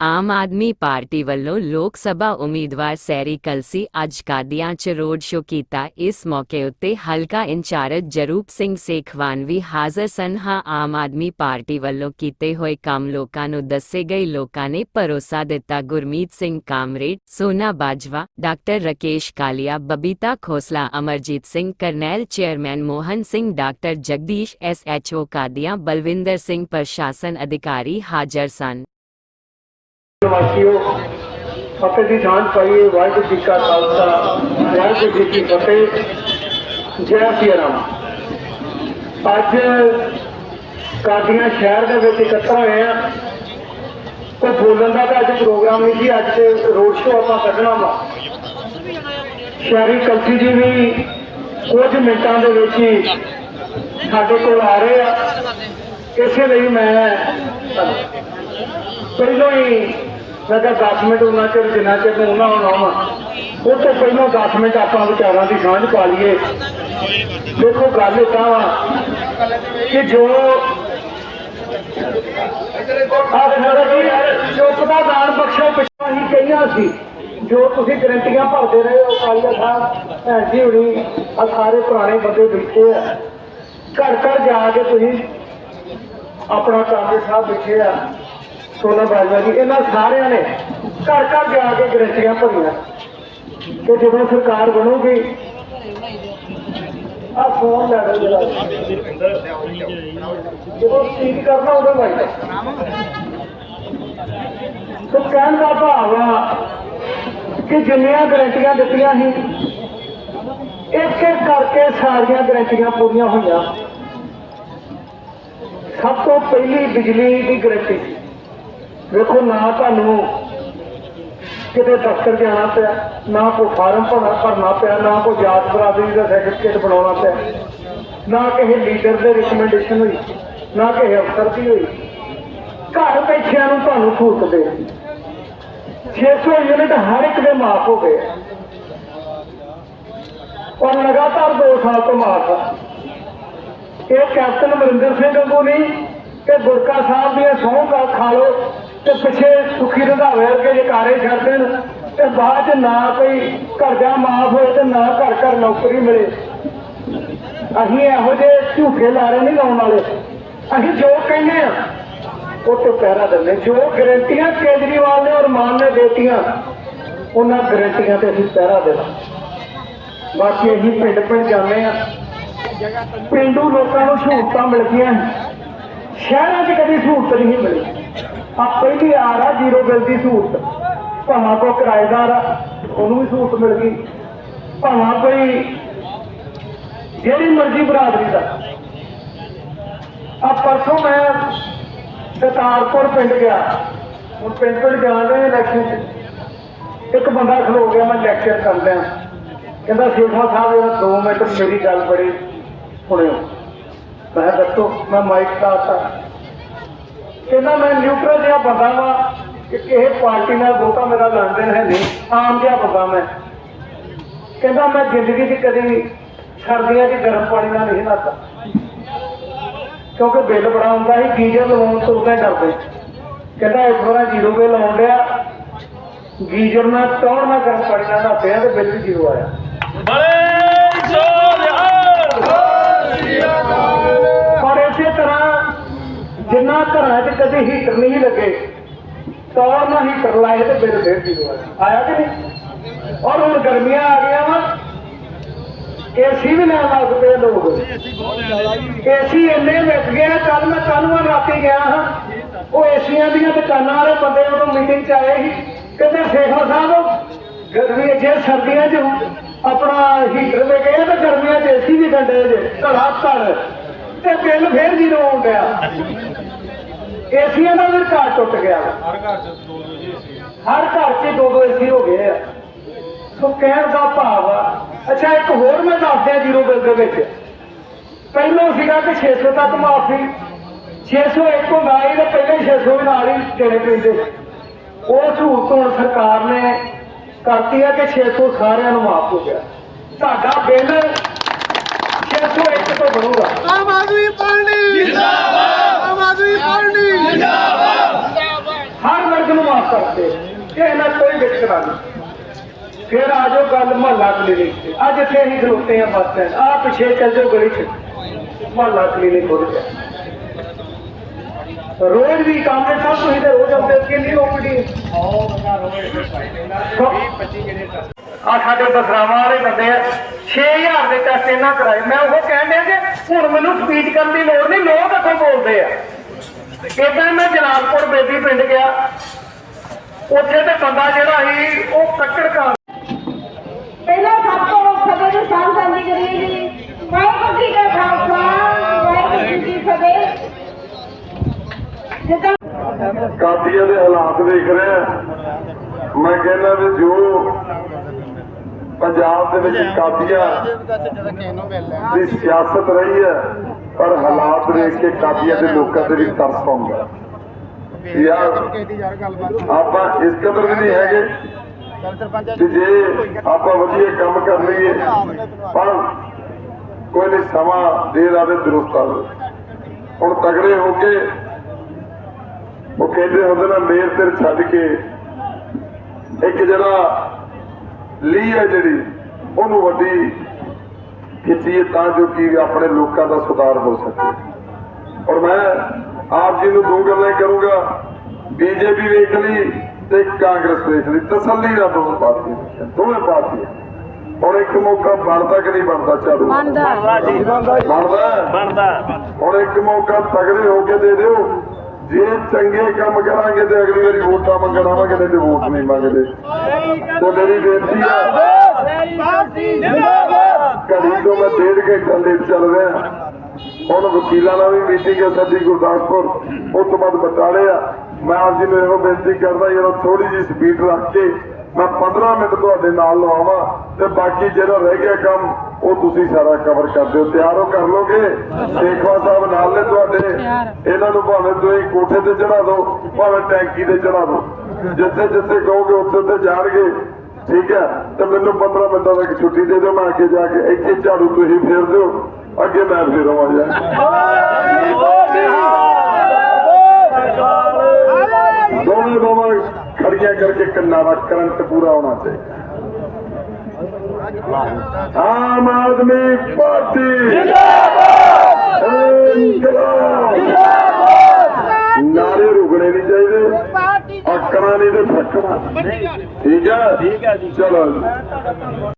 Aam Aadmi party ਵੱਲੋਂ ਲੋਕ ਸਭਾ ਉਮੀਦਵਾਰ ਸੈਰੀ ਕਲਸੀ ਅੱਜ ਕਾਦੀਆਂ 'ਚ ਰੋਡ ਸ਼ੋਅ ਕੀਤਾ ਇਸ ਮੌਕੇ ਉੱਤੇ ਹਲਕਾ ਇੰਚਾਰਜ ਜਰੂਪ ਸਿੰਘ ਸੇਖਵਾਨ ਵੀ ਹਾਜ਼ਰ ਸਨ ਹਾਂ ਆਮ ਆਦਮੀ ਪਾਰਟੀ ਵੱਲੋਂ ਕੀਤੇ ਹੋਏ ਕੰਮ ਲੋਕਾਂ ਨੂੰ ਦੱਸੇ ਗਏ ਲੋਕਾਂ ਨੇ ਭਰੋਸਾ ਦਿੱਤਾ Gurmeet Singh comrade Sona Bajwa doctor Rakesh Kalia Babita Khosla Amarjit Singh Karnail chairman Mohan Singh doctor Jagdish SHO Qadian Balwinder Singh ਪ੍ਰਸ਼ਾਸਨ ਅਧਿਕਾਰੀ ਹਾਜ਼ਰ ਸਨ ਵਾਸੀਓ, ਫਤਿਹ ਦੀ ਸਾਂਝ ਪਾਈਏ ਵਾਹਿਗੁਰੂ ਜੀ ਕਾ ਖਾਲਸਾ, ਵਾਹਿਗੁਰੂ ਜੀ ਕੀ ਫਤਿਹ। ਜੈ ਸ਼੍ਰੀ ਰਾਮ। ਅੱਜ ਕਾਦੀਆਂ ਸ਼ਹਿਰ ਦੇ ਵਿੱਚ ਇਕੱਠਾ ਹੋਏ ਆ। ਕੋਈ ਬੋਲਣ ਦਾ ਤਾਂ ਅੱਜ ਪ੍ਰੋਗਰਾਮ ਨਹੀਂ ਜੀ, ਅੱਜ ਰੋਡ ਸ਼ੋਅ ਆਪਾਂ ਕੱਢਣਾ ਵਾ। ਸ਼ਹਿਰੀ ਕਲਸੀ ਜੀ ਵੀ ਕੁਝ ਮਿੰਟਾਂ ਦੇ ਵਿੱਚ ਹੀ ਸਾਡੇ ਕੋਲ ਆ ਰਹੇ ਆ। ਇਸੇ ਲਈ ਮੈਂ ਪਹਿਲਾਂ ਹੀ ਮੈਂ ਕਿਹਾ 10 ਮਿੰਟ ਉਹਨਾਂ ਚਿਰ, ਜਿੰਨਾ ਚਿਰ ਨੂੰ ਉਹਨਾਂ ਨੂੰ ਆਵਾਂ ਉਹ ਤੋਂ ਪਹਿਲਾਂ 10 ਮਿੰਟ ਆਪਾਂ ਵਿਚਾਰਾਂ ਦੀ ਸਾਂਝ ਪਾ ਲਈਏ। ਦੇਖੋ, ਗੱਲ ਇਹ ਤਾਂ ਵਾ ਕਿ ਜੋ ਆਹ ਦੇਖੋ ਜੀ ਚੁੱਪ ਦਾ ਦਾਨ ਬਖਸ਼ੋ ਪਿਛਾ ਹੀ ਕਹੀਆਂ ਸੀ, ਜੋ ਤੁਸੀਂ ਗਰੰਟੀਆਂ ਭਰਦੇ ਰਹੇ ਹੋ ਕਾਲੀਆ ਸਾਹਿਬ ਭੈਣ ਜੀ ਹੁਣੀ ਆ ਸਾਰੇ ਪੁਰਾਣੇ ਬੰਦੇ ਬੈਠੇ ਆ। ਘਰ ਘਰ ਜਾ ਕੇ ਤੁਸੀਂ ਆਪਣਾ ਕਾਂਗਰਸ ਸਾਹਿਬ ਬੈਠੇ ਆ। ਸੋਨਾ ਬਾਜਵਾ ਜੀ ਇਹਨਾਂ ਸਾਰਿਆਂ ਨੇ ਘਰ ਘਰ ਜਾ ਕੇ ਗਰੰਟੀਆਂ ਭਰੀਆਂ। ਕਿ ਜਦੋਂ ਸਰਕਾਰ ਬਣੂਗੀ ਆ ਫੋਨ ਲੈ ਲਓ ਜਰਾ। ਜਦੋਂ ਸਪੀਕ ਕਰਨਾ ਉਦੋਂ ਲਾਈਦਾ ਤੋ ਕਹਿਣ ਦਾ ਭਾਵ ਆ ਕਿ ਜਿੰਨੀਆਂ ਗਰੰਟੀਆਂ ਦਿੱਤੀਆਂ ਸੀ, ਇੱਕ ਇੱਕ ਕਰਕੇ ਸਾਰੀਆਂ ਗਰੰਟੀਆਂ ਪੂਰੀਆਂ ਹੋਈਆਂ। ਸਭ ਤੋਂ ਪਹਿਲੀ ਬਿਜਲੀ ਦੀ ਗਰੰਟੀ ਸੀ। ਵੇਖੋ ਨਾ ਤੁਹਾਨੂੰ ਕਿਤੇ ਦਫ਼ਤਰ ਜਾਣਾ ਪਿਆ, ਨਾ ਕੋਈ ਫਾਰਮ ਭਰਨਾ ਭਰਨਾ ਪਿਆ, ਨਾ ਕੋਈ ਜਾਤ ਬਰਾਦਰੀ ਦਾ ਸਰਟੀਫਿਕੇਟ ਬਣਾਉਣਾ ਪਿਆ, ਨਾ ਕਿਸੇ ਲੀਡਰ ਦੇ ਰਿਕਮੈਂਡੇਸ਼ਨ ਹੋਈ, ਨਾ ਕਿਸੇ ਅਫਸਰ ਦੀ ਹੋਈ। ਘਰ ਬੈਠਿਆਂ ਨੂੰ ਤੁਹਾਨੂੰ ਸਹੂਲਤ ਦੇ 600 ਯੂਨਿਟ ਹਰ ਇੱਕ ਦੇ ਮਾਫ ਹੋ ਗਏ। ਔਰ ਲਗਾਤਾਰ 2 ਸਾਲ ਤੋਂ ਮਾਫ ਇਹ ਕੈਪਟਨ ਅਮਰਿੰਦਰ ਸਿੰਘ ਵਾਂਗੂ ਨਹੀਂ ਕਿ ਗੁਰਕਾ ਸਾਹਿਬ ਦੀਆਂ ਸਹੁੰ ਖਾ ਲਓ। ਤੇ ਪਿੱਛੇ ਸੁਖੀ ਰੰਧਾਵੇ ਵਰਗੇ ਜਕਾਰੇ ਛੱਡਦੇ ਨੇ। ਤੇ ਬਾਅਦ ਚ ਨਾ ਕੋਈ ਕਰਜ਼ਾ ਮਾਫ ਹੋਏ ਤੇ ਨਾ ਘਰ ਘਰ ਨੌਕਰੀ ਮਿਲੇ। ਅਸੀਂ ਇਹੋ ਜਿਹੇ ਝੂਠੇ ਲਾਰੇ ਨਹੀਂ ਲਾਉਣ ਵਾਲੇ। ਅਸੀਂ ਜੋ ਕਹਿੰਦੇ ਆ, ਉਹ ਤੋਂ ਪਹਿਰਾ ਦਿੰਦੇ ਜੋ ਗਰੰਟੀਆਂ ਕੇਜਰੀਵਾਲ ਨੇ ਔਰ ਮਾਨ ਨੇ ਦੇਤੀਆਂ, ਉਹਨਾਂ ਗਰੰਟੀਆਂ ਤੇ ਅਸੀਂ ਪਹਿਰਾ ਦੇਣਾ ਬਾਕੀ ਅਸੀਂ ਪਿੰਡ ਪਿੰਡ ਜਾਂਦੇ ਆ ਪਿੰਡੂ ਲੋਕਾਂ ਨੂੰ ਸਹੂਲਤਾਂ ਮਿਲਦੀਆਂ ਸ਼ਹਿਰਾਂ 'ਚ ਕਦੀ ਸਹੂਲਤ ਨਹੀਂ ਮਿਲੀ। ਆ ਪਹਿਲੀ ਆ ਰਾ ਜ਼ੀਰੋ ਬਿੱਲ ਦੀ ਸਹੂਲਤ ਭਾਵੇਂ ਕੋ ਕਿਰਾਏਦਾਰ ਆ, ਉਹਨੂੰ ਵੀ ਸਹੂਲਤ ਮਿਲ ਗਈ। ਭਾਵੇਂ ਕੋਈ ਜਿਹੜੀ ਮਰਜ਼ੀ ਬਰਾਦਰੀ ਦਾ। ਆ ਪਰਸੋਂ ਮੈਂ ਸਤਾਰਪੁਰ ਪਿੰਡ ਗਿਆ। ਹੁਣ ਪਿੰਡ ਪਿੰਡ ਜਾਣ ਰਹੇ ਇਲੈਕਸ਼ਨ 'ਚ। ਇੱਕ ਬੰਦਾ ਖਲੋ ਗਿਆ, ਮੈਂ ਲੈਕਚਰ ਕਰਦਿਆਂ ਕਹਿੰਦਾ ਸੇਖਾ ਸਾਹਿਬ ਇਹ 2 ਮਿੰਟ ਮੇਰੀ ਗੱਲ ਬੜੀ ਸੁਣਿਓ। ਮੈਂ ਦੱਸੋ, ਮੈਂ ਮਾਈਕ ਲਾਤਾ ਕਹਿੰਦਾ ਮੈਂ ਨਿਊਟਰਲ ਜਿਹਾ ਬੰਦਾ ਵਾਂ, ਕਿ ਕਿਸੇ ਪਾਰਟੀ ਨਾਲ ਬਹੁਤਾ ਮੇਰਾ ਲੈਣ ਦੇਣ ਹੈ ਨਹੀਂ, ਆਮ ਜਿਹਾ ਬੰਦਾ ਮੈਂ। ਕਹਿੰਦਾ ਮੈਂ ਜ਼ਿੰਦਗੀ 'ਚ ਕਦੀ ਸਰਦੀਆਂ 'ਚ ਗਰਮ ਪਾਣੀ ਨਾਲ ਨਹੀਂ ਨਹਾਤਾ। ਕਿਉਂਕਿ ਬਿੱਲ ਬੜਾ ਹੁੰਦਾ ਸੀ ਗੀਜ਼ਰ ਲਵਾਉਣ ਤੋਂ ਉਦਾਂ ਡਰਦੇ ਕਹਿੰਦਾ ਇਸ ਵਾਰ ਜ਼ੀਰੋ ਬਿੱਲ ਆਉਣ ਡਿਆ। ਗੀਜ਼ਰ ਨਾਲ ਟੌਰ ਨਾਲ ਗਰਮ ਪਾਣੀ ਨਾਲ ਨਹਾਤੇ ਆ ਤੇ ਬਿੱਲ ਵੀ ਜ਼ੀਰੋ ਆਇਆ। ਪਰ ਇਸੇ ਤਰ੍ਹਾਂ ਜਿੰਨਾ ਘਰਾਂ 'ਚ ਕਦੇ ਹੀਟਰ ਨਹੀਂ ਲੱਗੇ, ਤੌਰ ਨਾਲ ਹੀਟਰ ਲਾਏ ਤੇ ਬਿੱਲ ਫੇਰ ਜ਼ੀਰੋ ਆਇਆ ਕਿ ਨਹੀਂ? ਔਰ ਹੁਣ ਗਰਮੀਆਂ ਆ ਗਈਆਂ ਵਾ। ਏਸੀ ਵੀ ਲੈਣ ਲੱਗ ਪਏ ਲੋਕ। ਏਸੀ ਇੰਨੇ ਵਿਕ ਗਏ ਕੱਲ ਮੈਂ ਕੱਲ ਨੂੰ ਰਾਤੀ ਗਿਆ ਹਾਂ। ਉਹ ਏਸੀਆਂ ਦੀਆਂ ਦੁਕਾਨਾਂ ਵਾਲੇ ਬੰਦੇ ਉਦੋਂ ਮੀਟਿੰਗ 'ਚ ਆਏ ਸੀ। ਕਹਿੰਦੇ, ਸੇਖਾ ਸਾਹਿਬ ਗਰਮੀ ਜੇ ਸਰਦੀਆਂ 'ਚ ਆਪਣਾ ਹੀਟਰ ਦੇ ਗਏ ਤਾਂ ਗਰਮੀਆਂ 'ਚ ਏਸੀ ਵੀ ਡੰਡੇ ਜੇ ਧੜਾ ਧੜ ਤੇ ਬਿੱਲ ਫੇਰ ਜ਼ੀਰੋ ਆਉਣ ਡਿਆ। ਏਸੀਆਂ ਦਾ ਵੀ ਘਰ ਟੁੱਟ ਗਿਆ। ਹਰ ਘਰ 'ਚ ਦੋ ਦੋ ਏਸੀ ਹਰ ਘਰ 'ਚ ਦੋ ਦੋ ਏਸੀ ਹੋ ਗਏ ਆ। ਸੋ ਕਹਿਣ ਦਾ ਭਾਵ ਆ। ਅੱਛਾ ਇੱਕ ਹੋਰ ਮੈਂ ਦੱਸ ਦਿਆਂ ਜ਼ੀਰੋ ਬਿੱਲ ਦੇ ਵਿੱਚ। ਪਹਿਲਾਂ ਸੀਗਾ ਕਿ 600 ਤੱਕ ਮਾਫੀ। 601 ਹੁੰਦਾ ਸੀ ਤੇ ਪਹਿਲੇ 600 ਵੀ ਨਾਲ ਹੀ ਦੇਣੇ ਪੈਂਦੇ। ਉਹ ਸਹੂਲਤ ਹੁਣ ਹੁਣ ਸਰਕਾਰ ਨੇ ਕਰਤੀ ਹੈ ਕਿ 600 ਸਾਰਿਆਂ ਨੂੰ ਮਾਫ ਹੋ ਗਿਆ। ਤੁਹਾਡਾ ਬਿੱਲ 601 ਤੋਂ ਬਣੂਗਾ ਆਮ ਆਦਮੀ ਪਾਰਟੀ। ਜਿੰਦਾਬਾਦ। ਆਮ ਆਦਮੀ ਪਾਰਟੀ। ਹਰ ਵਰਗ ਨੂੰ ਮਾਫ ਕਰਦੇ ਕਿ ਇਹਨਾਂ 'ਚ ਕੋਈ ਵਿਤਕਰਾ ਨਹੀਂ ਫਿਰ ਆ ਜਾਓ ਗੱਲ ਮਹੱਲਾ ਕਲੀਨਿਕ ਤੇ। ਅੱਜ ਇੱਥੇ ਅਸੀਂ ਖਲੋਤੇ ਆ ਬੱਸ ਸਟੈਂਡ। ਆ ਪਿੱਛੇ ਚੱਲ ਜਾਓ ਗਲੀ 'ਚ। ਮਹੱਲਾ ਕਲੀਨਿਕ ਖੁੱਲ ਗਿਆ। ਰੋਜ਼ ਵੀ ਕੰਮ ਹੈ ਸਭ ਤੁਸੀਂ ਤੇ ਰੋਜ਼ ਆਉਂਦੇ ਕਿੰਨੀ ਓਪੀਡੀ ਆ ਸਾਡੇ ਬਸਰਾਵਾਂ ਵਾਲੇ ਬੰਦੇ ਆ 6000 ਦੇ ਟੈਸਟ ਇਹਨਾਂ ਕਰਾਏ। ਮੈਂ ਉਹ ਕਹਿਣ ਡਿਆ ਕਿ ਹੁਣ ਮੈਨੂੰ ਸਪੀਚ ਕਰਨ ਦੀ ਲੋੜ ਨਹੀਂ ਲੋਕ ਅੱਗੋਂ ਬੋਲਦੇ ਆ? ਇਦਾਂ ਮੈਂ ਜਲਾਲਪੁਰ ਬੇਦੀ ਪਿੰਡ ਗਿਆ। ਉੱਥੇ ਤੇ ਬੰਦਾ ਜਿਹੜਾ ਸੀ ਉਹ ਕੱਟੜ ਕਾ ਪਹਿਲਾਂ ਸਭ ਤੋਂ ਸਭੇ ਨੂੰ ਸਾਹ ਸੰਦੀ ਕਰੀਏ ਜੀ। ਵਾਹਿਗੁਰੂ ਜੀ ਕਾ ਖਾਲਸਾ। ਵਾਹਿਗੁਰੂ ਜੀ ਕੀ ਫਤਿਹ। ਜਿੱਦਾਂ ਕਾਦੀਆਂ ਦੇ ਹਾਲਾਤ ਵੇਖ ਰਿਹਾ ਮੈਂ ਕਹਿੰਦਾ ਵੀ ਜੋ ਪੰਜਾਬ ਦੇ ਵਿੱਚ ਕਾਦੀਆਂ ਦੀ ਸਿਆਸਤ ਰਹੀ ਹੈ ਪਰ ਹਾਲਾਤ ਦੇਖ ਕੇ ਕਾਦੀਆਂ ਦੇ ਲੋਕਾਂ ਤੇ ਵੀ ਤਰਸ ਆਉਂਦਾ ਯਾਰ ਆਪਾਂ ਇਸ ਕਦਰ ਵੀ ਨਹੀਂ ਹੈਗੇ ਕਿ ਜੇ ਆਪਾਂ ਵਧੀਆ ਕੰਮ ਕਰ ਲਈਏ ਪਰ ਕੋਈ ਨਹੀਂ ਸਮਾਂ ਦੇਰ ਆਵੇ ਦਰੁਸਤ ਆਵੇ। ਹੁਣ ਤਗੜੇ ਹੋ ਕੇ ਉਹ ਕਹਿੰਦੇ ਹੁੰਦੇ ਨਾ ਮੇਰ ਤੇਰ ਛੱਡ ਕੇ ਇੱਕ ਜਿਹੜਾ ਲੀ ਹੈ ਜਿਹੜੀ ਉਹਨੂੰ ਵੱਡੀ ਖਿੱਚੀਏ ਤਾਂ ਜੋ ਕਿ ਆਪਣੇ ਲੋਕਾਂ ਦਾ ਸੁਧਾਰ ਹੋ ਸਕੇ। ਔਰ ਮੈਂ ਆਪ ਜੀ ਨੂੰ ਦੋ ਗੱਲਾਂ ਕਰੂੰਗਾ। ਬੀਜੇਪੀ ਵੇਖ ਲਈ ਤੇ ਕਾਂਗਰਸ ਵੇਖ ਲਈ। ਤਸੱਲੀ ਨਾਲ ਦੋਵੇਂ ਪਾਰਟੀਆਂ ਦੋਵੇਂ ਪਾਰਟੀਆਂ। ਹੁਣ ਇੱਕ ਮੌਕਾ ਬਣਦਾ ਕਿ ਨਹੀਂ ਬਣਦਾ? ਚਾਲੂ। ਬਣਦਾ। ਬਣਦਾ। ਬਣਦਾ। ਹੁਣ ਇੱਕ ਮੌਕਾ ਤਗੜੇ ਹੋ ਕੇ ਦੇ ਦਿਓ। ਜੇ ਚੰਗੇ ਕੰਮ ਕਰਾਂਗੇ ਤੇ ਅਗਲੀ ਵਾਰੀ ਵੋਟਾਂ ਮੰਗਣ ਆਵਾਂਗੇ ਤੇ ਵੋਟ ਨਹੀਂ ਮੰਗਦੇ। ਤੇ ਮੇਰੀ ਬੇਨਤੀ ਆ। ਘੜੀ ਤੋਂ ਮੈਂ ਡੇਢ ਘੰਟਾ ਲੇਟ ਚੱਲ ਰਿਹਾ। ਹੁਣ ਵਕੀਲਾਂ ਨਾਲ ਵੀ ਮੀਟਿੰਗ ਹੈ ਸਾਡੀ ਗੁਰਦਾਸਪੁਰ। ਉਸ ਤੋਂ ਬਾਅਦ ਬਟਾਲੇ ਆ। ਮੈਂ ਆਪ ਜੀ ਨੂੰ ਇਹੋ ਬੇਨਤੀ ਕਰਦਾ, ਯਾਰ ਥੋੜੀ ਜਿਹੀ ਸਪੀਡ ਰੱਖ ਕੇ ਮੈਂ 15 ਮਿੰਟ ਤੁਹਾਡੇ ਨਾਲ ਲਵਾਵਾਂ ਤੇ ਬਾਕੀ ਜਿਹੜਾ ਰਹਿ ਗਿਆ ਕੰਮ ਉਹ ਤੁਸੀਂ ਸਾਰਾ ਕਵਰ ਕਰ ਦਿਓ। ਤਿਆਰ ਹੋ ਕਰ ਲੋਗੇ? ਸ਼ੇਖਵਾ ਸਾਹਿਬ ਨਾਲ ਨੇ ਤੁਹਾਡੇ। ਇਹਨਾਂ ਨੂੰ ਭਾਵੇਂ ਤੁਸੀਂ ਕੋਠੇ ਤੇ ਚੜਾ ਦਿਓ ਭਾਵੇਂ ਟੈਂਕੀ ਤੇ ਚੜਾ ਦਿਓ। ਜਿੱਥੇ ਜਿੱਥੇ ਕਹੋਗੇ ਉੱਥੇ ਉੱਥੇ ਜਾਣਗੇ। ਠੀਕ ਹੈ? ਤੇ ਮੈਨੂੰ 15 ਮਿੰਟਾਂ ਤੱਕ ਛੁੱਟੀ ਦੇ ਦਿਓ ਮੈਂ ਅੱਗੇ ਜਾ ਕੇ ਇੱਥੇ ਝਾੜੂ ਤੁਸੀਂ ਫੇਰ ਦਿਓ। ਅੱਗੇ ਮੈਂ ਫੇਰਵਾਂ ਜਾ ਦੋਵੇਂ ਦੋਵਾਂ ਖੜੀਆਂ ਕਰਕੇ ਕੰਨਾਂ ਦਾ ਕਰੰਟ ਪੂਰਾ ਹੋਣਾ ਚਾਹੀਦਾ। ਆਮ ਆਦਮੀ ਪਾਰਟੀ। ਜਿੰਦਾਬਾਦ। ਨਾਰੇ ਰੁਕਣੇ ਨਹੀਂ ਚਾਹੀਦੇ। ਆਕਣਾ ਨਹੀਂ ਤੇ ਫੱਕਣਾ ਠੀਕ ਹੈ? ਠੀਕ ਹੈ ਜੀ। ਚਲੋ